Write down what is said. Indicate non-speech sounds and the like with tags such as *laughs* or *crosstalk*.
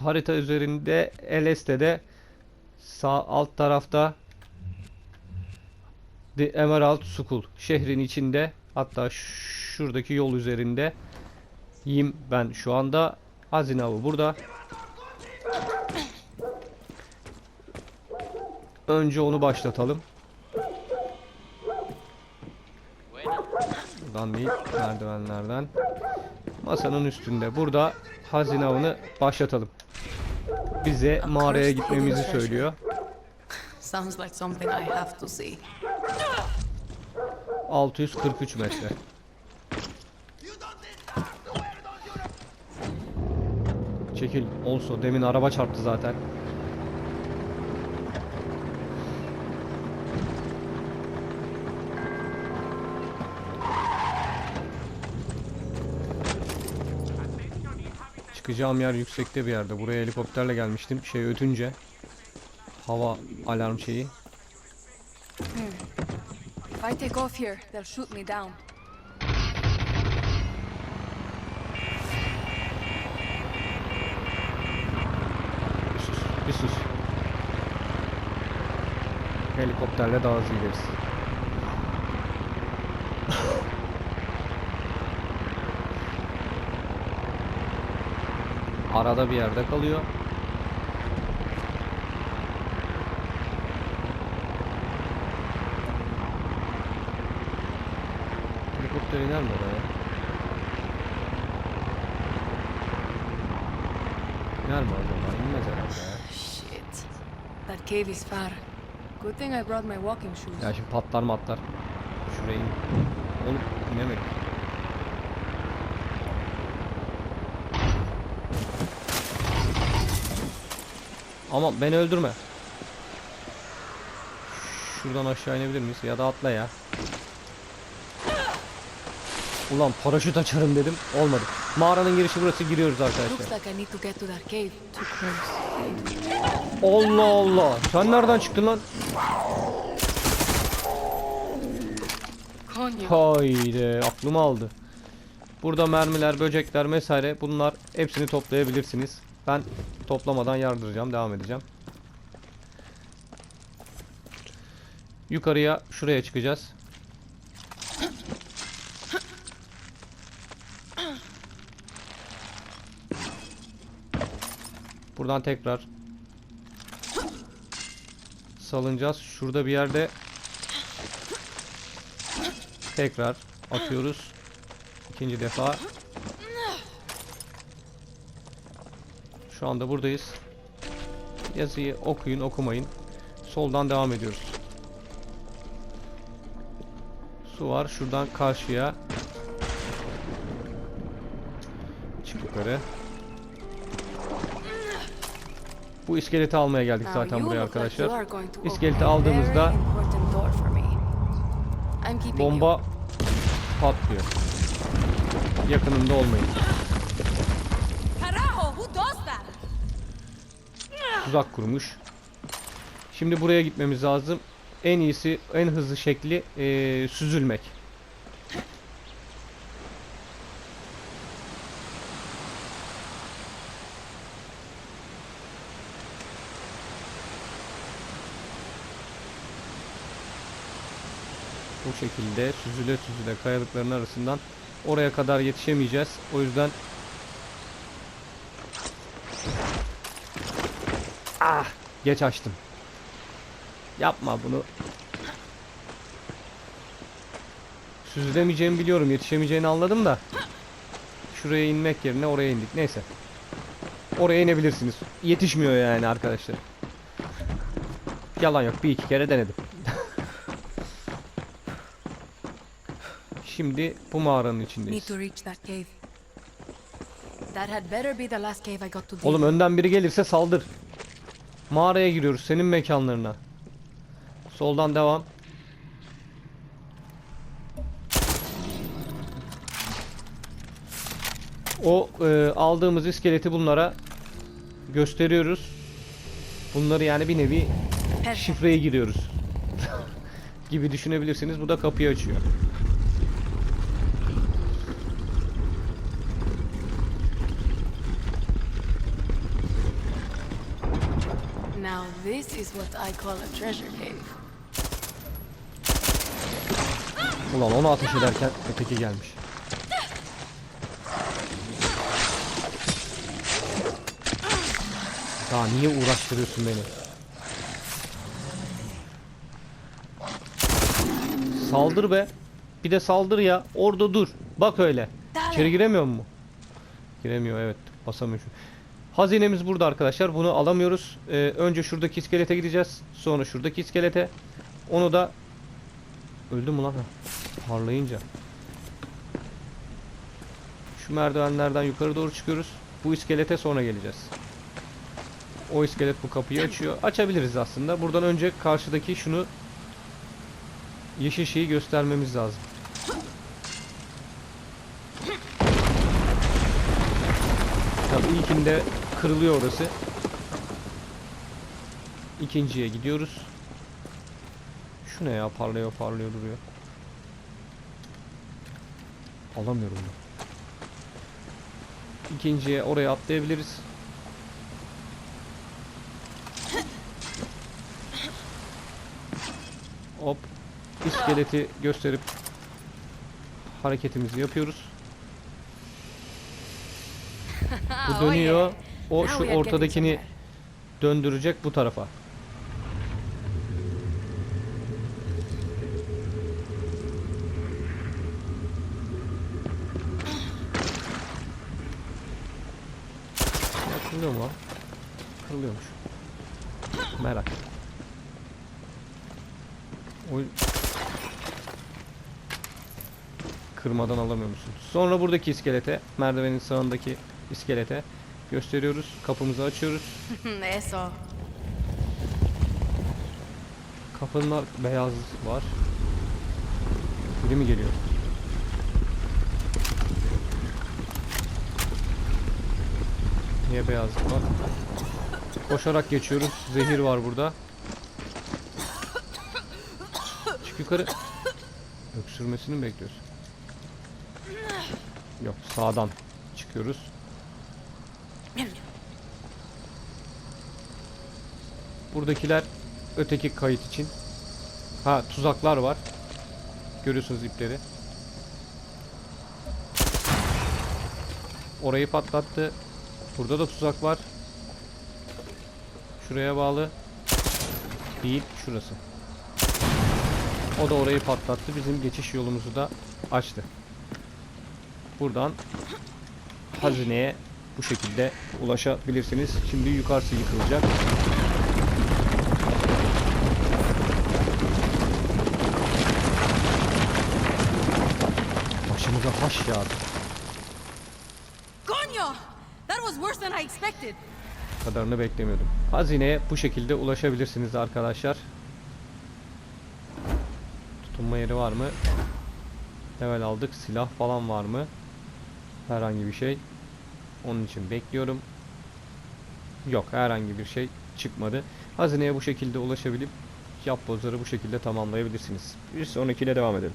harita üzerinde LS'de sağ alt tarafta The Emerald School şehrin içinde hatta şuradaki yol üzerinde yim ben şu anda. Hazine avı burada. Önce onu başlatalım. Buradan değil merdivenlerden masanın üstünde burada hazine avını başlatalım bize mağaraya gitmemizi söylüyor *laughs* Sounds like something I have to see. 643 metre. Çekil. Olso. Demin araba çarptı zaten. Çıkacağım yer yüksekte bir yerde. Buraya helikopterle gelmiştim. Şey ötünce. Hava alarm şeyi. If I take off here, they'll shoot me down. Bir sus, bir sus. Helikopterle daha hızlı gideriz. Arada bir yerde kalıyor. Helikopter iner mi oraya? İner mi acaba? İnmez herhalde. Shit. That cave is far. Good thing I brought my walking shoes. Ya şimdi patlar mı atlar. Şuraya in. Oğlum inemedik. Ama beni öldürme. Şuradan aşağı inebilir miyiz? Ya da atla ya. Ulan paraşüt açarım dedim. Olmadı. Mağaranın girişi burası. Giriyoruz arkadaşlar. Allah Allah. Sen nereden çıktın lan? Haydi aklımı aldı. Burada mermiler, böcekler vesaire bunlar hepsini toplayabilirsiniz. Ben toplamadan yardıracağım, devam edeceğim. Yukarıya şuraya çıkacağız. Buradan tekrar salınacağız. Şurada bir yerde Tekrar atıyoruz. İkinci defa. Şu anda buradayız. Yazıyı okuyun, okumayın. Soldan devam ediyoruz. Su var. Şuradan karşıya. Çık yukarı. Bu iskeleti almaya geldik zaten buraya arkadaşlar. İskeleti aldığımızda. Bomba patlıyor. Yakınında olmayın. Tuzak kurmuş. Şimdi buraya gitmemiz lazım. En iyisi, en hızlı şekli eee, süzülmek. Bu şekilde süzüle süzüle kayalıkların arasından oraya kadar yetişemeyeceğiz. O yüzden Ah, geç açtım. Yapma bunu. Süzülemeyeceğimi biliyorum, yetişemeyeceğini anladım da. Şuraya inmek yerine oraya indik. Neyse. Oraya inebilirsiniz. Yetişmiyor yani arkadaşlar. Yalan yok. Bir iki kere denedim. Şimdi bu mağaranın içindeyiz. Oğlum önden biri gelirse saldır. Mağaraya giriyoruz senin mekanlarına. Soldan devam. O e, aldığımız iskeleti bunlara gösteriyoruz. Bunları yani bir nevi şifreye giriyoruz. *laughs* gibi düşünebilirsiniz. Bu da kapıyı açıyor. This is what I call a treasure cave. Ulan onu ateş ederken öteki gelmiş. Daha niye uğraştırıyorsun beni? Saldır be. Bir de saldır ya. Orada dur. Bak öyle. İçeri giremiyor mu? Giremiyor evet. Basamıyor. Hazinemiz burada arkadaşlar. Bunu alamıyoruz. Ee, önce şuradaki iskelete gideceğiz. Sonra şuradaki iskelete. Onu da Öldü mü lan? Şu merdivenlerden yukarı doğru çıkıyoruz. Bu iskelete sonra geleceğiz. O iskelet bu kapıyı açıyor. Açabiliriz aslında. Buradan önce karşıdaki şunu yeşil şeyi göstermemiz lazım. Tabii ilkinde kırılıyor orası. İkinciye gidiyoruz. Şu ne ya parlıyor parlıyor duruyor. Alamıyorum da. İkinciye oraya atlayabiliriz. Hop. İskeleti gösterip hareketimizi yapıyoruz. Bu *laughs* dönüyor. O şu ortadakini döndürecek bu tarafa. Kırılıyor mu lan? Kırılıyormuş. Merak. Oy. Kırmadan alamıyor musun? Sonra buradaki iskelete, merdivenin sağındaki iskelete gösteriyoruz. Kapımızı açıyoruz. *laughs* Eso. Kapının beyaz var. Biri mi geliyor? Niye beyazlık var? Koşarak geçiyoruz. Zehir var burada. Çık yukarı. Öksürmesini mi bekliyorsun? Yok sağdan çıkıyoruz. Buradakiler öteki kayıt için. Ha tuzaklar var. Görüyorsunuz ipleri. Orayı patlattı. Burada da tuzak var. Şuraya bağlı. Değil, şurası. O da orayı patlattı. Bizim geçiş yolumuzu da açtı. Buradan hazineye bu şekilde ulaşabilirsiniz. Şimdi yukarısı yıkılacak. Başımıza taş yağdı. Coño! That was worse than I expected. kadarını beklemiyordum. Hazineye bu şekilde ulaşabilirsiniz arkadaşlar. Tutunma yeri var mı? Level aldık. Silah falan var mı? Herhangi bir şey. Onun için bekliyorum. Yok herhangi bir şey çıkmadı. Hazineye bu şekilde ulaşabilip yapbozları bu şekilde tamamlayabilirsiniz. Bir sonrakiyle devam edelim.